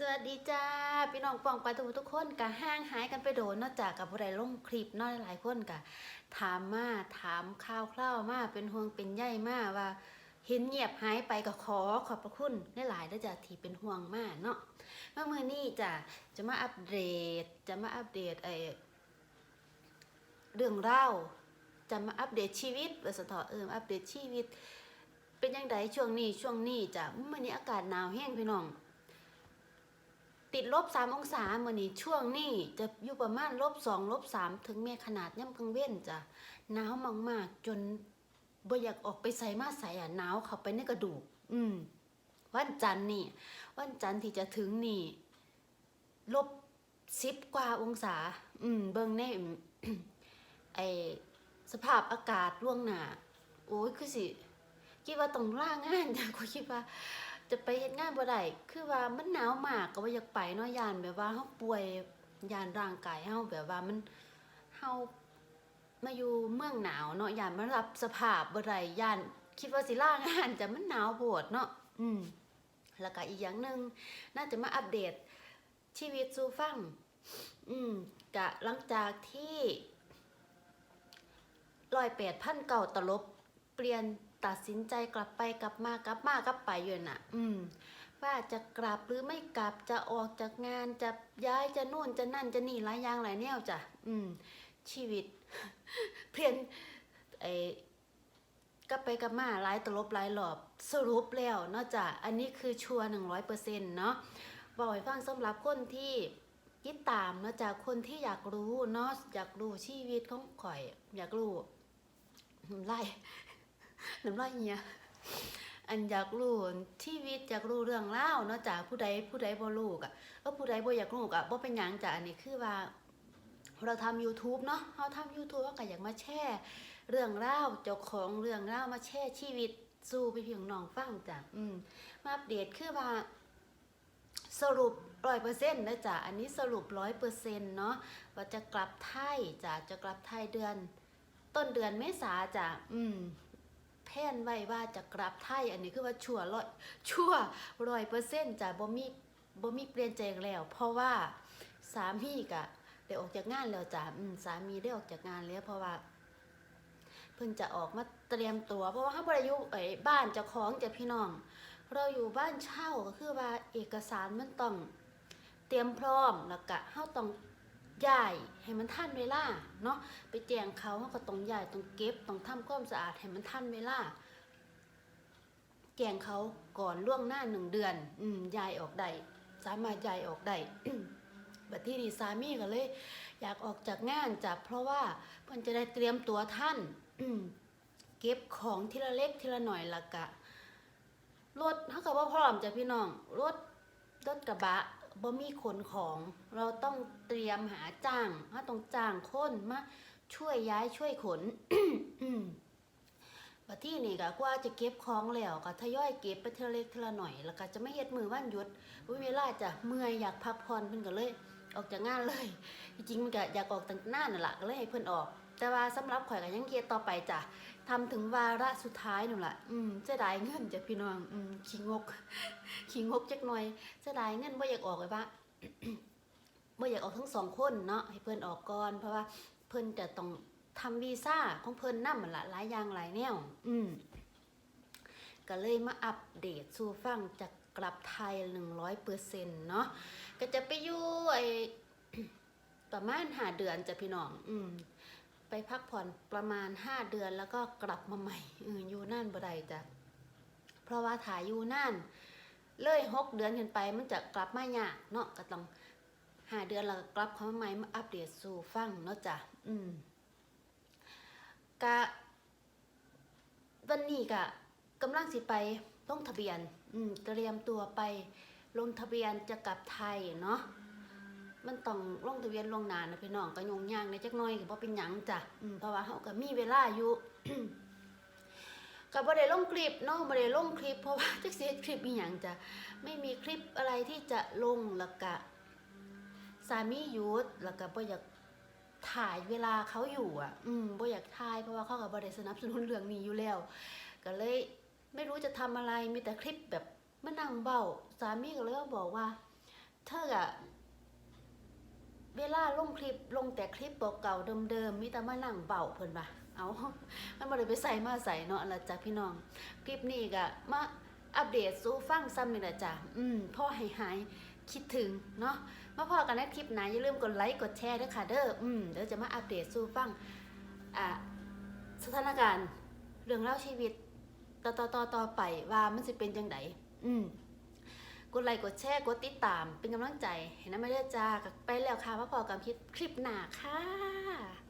สวัสดีจ้าพี่น้องปองปลาทุกทุกคนกะห้างหายกันไปโดนนอกจากกับผู้ใดลงคลิปเนอกหลายคนกะถามมาถามข่าวคร่าวมาเป็นห่วงเป็นใยมาว่าเห็นเงียบหายไปก็ขอขอบพระคุณหลายๆด้วยจ้ะที่เป็นห่วงมากเนาะเมื่อมือนี้จ้ะจะมาอัปเดตจะมาอัปเดตไอเรื่องเล่าจะมาอัปเดตชีวิตเออสะเอเอออัปเดตชีวิต เป็นยังไงช่วงนี้ช่วงนี้จ้ะมื่อนี้อากาศหนาวแห้งพี่น้อง ติดลบสามองศาเมื่อนี้ช่วงนี้จะอยู่ประมาณลบสองลบสามถึงแม้ขนาดย่ำกลางเว้นจ้ะหนาวมากๆจนบ่อยากออกไปใส่มาใส่อะหนาวเข้าไปในกระดูก อืม วันจันทร์นี่ วันจันทร์ที่จะถึงนี่ลบสิบกว่าองศา อืม เบิ่งในไอสภาพอากาศล่วงหนาโอ้ยคือสิคิดว่าต้องล่างานจ้ะก็คิดว่า จะไปเฮ็ดงานบ่ได้คือว่ามันหนาวมากก็บ่อยากไปเนาะยานแบบว่าเฮาป่วยยานร่างกายเฮาแบบว่ามันเฮามาอยู่เมืองหนาวเนาะยานมารับสภาพบ่ได้ยานคิดว่าสิลางานแต่มันหนาวโพดเนาะอืมแล้วก็อีกอย่างหนึงน่าจะมาอัปเดตชีวิตสู่ฟัง อืมกะหลังจากที่ร้อยแปดพันเก่าตลบเปลี่ยน ตัดสินใจกลับไปกลับมากลับมากลับไปอยู่น่ะ อืม ว่าจะกลับหรือไม่กลับจะออกจากงานจะย้ายจะนู่นจะนั่นจะนี่หลายอย่างหลายแนวจ้ะอืม ชีวิตเปลี่ยนไอ้กลับไปกลับมาหลายตลบหลายหลอบสรุปแล้วเนาะจ้ะอันนี้คือชัวร์หนึ่งร้อยเปอร์เซ็นต์เนาะบอกให้ฟังสำหรับคนที่ติดตามเนาะจ้ะคนที่อยากรู้เนาะอยากรู้ชีวิตของข่อย อยากรู้ไล่ น้ำลายเฮียอันอยากรู้ชีวิตอยากรู้เรื่องเล่าเนาะจากผู้ใดผู้ใดบ่รู้กะก็ผู้ใดบ่อยากรู้กะบ่เป็นหยังจ้ะอันนี้คือว่า เราทำ YouTube เนาะเราทำ YouTube ก็อยากมาแชร์เรื่องเล่าเจ้าของเรื่องเล่ามาแชร์ชีวิตสู่พี่พี่น้องฟังจ้ะอืมมาอัปเดตคือว่าสรุปร้อยเปอร์เซ็นต์นะจ๊ะ อันนี้สรุปร้อยเปอร์เซ็นต์เนาะว่าจะกลับไทยจ้ะ จะกลับไทยเดือน ต้นเดือนเมษาจ้ะ อืม แพนไว้ว่าจะกลับไทยอันนี้คือว่าชั่วร้อยชั่วร้อยเปอร์เซ็นต์จะบ่มีบ่มีเปลี่ยนใจแล้ว เพราะว่าสามีกะได้ออกจากงานแล้วจ้ะสามีได้ออกจากงานแล้วเพราะว่า เพิ่งจะออกมาเตรียมตัว เพราะว่าเขาบริยุไอ้บ้านเจ้าของจะพี่น้อง เราอยู่บ้านเช่าก็คือว่าเอกสารมันต้องเตรียมพร้อมแล้วก็เฮาต้อง ย้ายให้มันทันเวลาเนาะไปแจงเขาเขาก็ต้องย้ายต้องเก็บต้องทำความสะอาดให้มันทันเวลาแจงเขาก่อนล่วงหน้าหนึ่งเดือน อืมย้ายออกได้สามารถย้ายออกได้บัดที่นี่สามีก็เลย อยากออกจากงานจ้ะเพราะว่าเพิ่นจะได้เตรียมตัวท่านอืมเก็บของทีละเล็กทีละหน่อยละกะรถเขาก็บ่พร้อมจ้ะพี่น้องรถรถกระบะ บ่มีขนของ เราต้องเตรียมหาจ้างเราต้องจ้างคนมาช่วยย้ายช่วยขนบัดที่นี่ก็กว่าจะเก็บของแล้วก็ทยอยเก็บไปทีละเล็กทีละหน่อย แล้วก็จะไม่เฮ็ดมือวันหยุดบ่มีเวลาจะเมื่อยอยากพักผ่อนเพิ่นก็เลย ออกจากงานเลย จริงๆมันก็อยากออกตั้งหน้านั่นแหละก็เลยให้เพิ่นออก แต่ว่าสำหรับข่อยก็ยังเกียต่อไปจ้ะทำถึงวาระสุดท้ายนู่นละอืมเสียดายเงินจ้ะพี่น้อง อืมขี้งก ขี้งกจักหน่อยเสียดายเงินบ่อยากออกเลยปะบ่อยากออกทั้งสองคนเนาะให้เพิ่อนออกก่อน เพราะว่าเพิ่อนจะต้องทำวีซ่าของเพิ่อนนำมันละหลายอย่างหลายแนว อืมก็เลยมาอัปเดตสู่ฟังจากกลับไทย100%เปอร์เซ็นเนาะก็จะไปอยู่ไอประมาณหาเดือนจะพี่น้อง อืม ไปพักผ่อนประมาณห้าเดือนแล้วก็กลับมาใหม่อือยู่นั่นบ่ได้จ้ะเพราะว่าถ่ายอยู่นั่นเลยหกเดือนขึ้นไปมันจะกลับมายากเนาะก็ต้องห้าเดือนแล้วก็กลับเข้ามาใหม่มาอัปเดตสู่ฟังเนาะจ้ะอืมกะวันนี้กะกำลังสิไปลงทะเบียน อืมเตรียมตัวไปลงทะเบียนจะกลับไทยเนาะ มันต้องลงทะเบียนลงนานะพี่น้องก็ยงยากในจักน่อยก็บ่เป็นหยังจ้ะเพราะว่าเฮาก็มีเวลาอยู่ก็บ่ได้ลงคลิปเนาะบ่ได้ลงคลิปเพราะว่าจักสิเฮ็ดคลิปอีหยังจ้ะไม่มีคลิปอะไรที่จะลงแล้วก็สามีหยุดแล้วก็บ่อยากถ่ายเวลาเขาอยู่อะ อืมบ่อยากถ่ายเพราะว่าเขาก็บ่ได้สนับสนุนเรื่องนี้อยู่แล้ว ก็เลยไม่รู้จะทำอะไรมีแต่คลิปแบบมานั่งเบ้าสามีก็เลยบอกว่า เธออะ เวลาลงคลิปลงแต่คลิปเก่าๆเดิมๆมีแต่มานั่งเบาเพิ่นว่าเอามันบ่ได้ไปใส่มาใส่เนาะล่ะจ้ะพี่น้อง คลิปนี้ก็มาอัปเดตสู่ฟังซ้ำนี่ละจ้ะอืมพ่อให้หายคิดถึงเนาะมาพอกันในคลิปหนอย่าลืมกดไลค์กดแชร์ด้วยค่ะเด้ออืมเดี๋ยวจะมาอัปเดตสู่ฟังอ่าสถานการณ์เรื่องเล่าชีวิตต่อต่อต่อต่อไปว่ามันสิเป็นจังไดอืม กดไลค์กดแชร์กดติดตาม เป็นกำลังใจให้น้ำไม่เลือจ้ากับไปแล้วค่ะพ่อพอกับคลิปคลิปหน้าค่ะ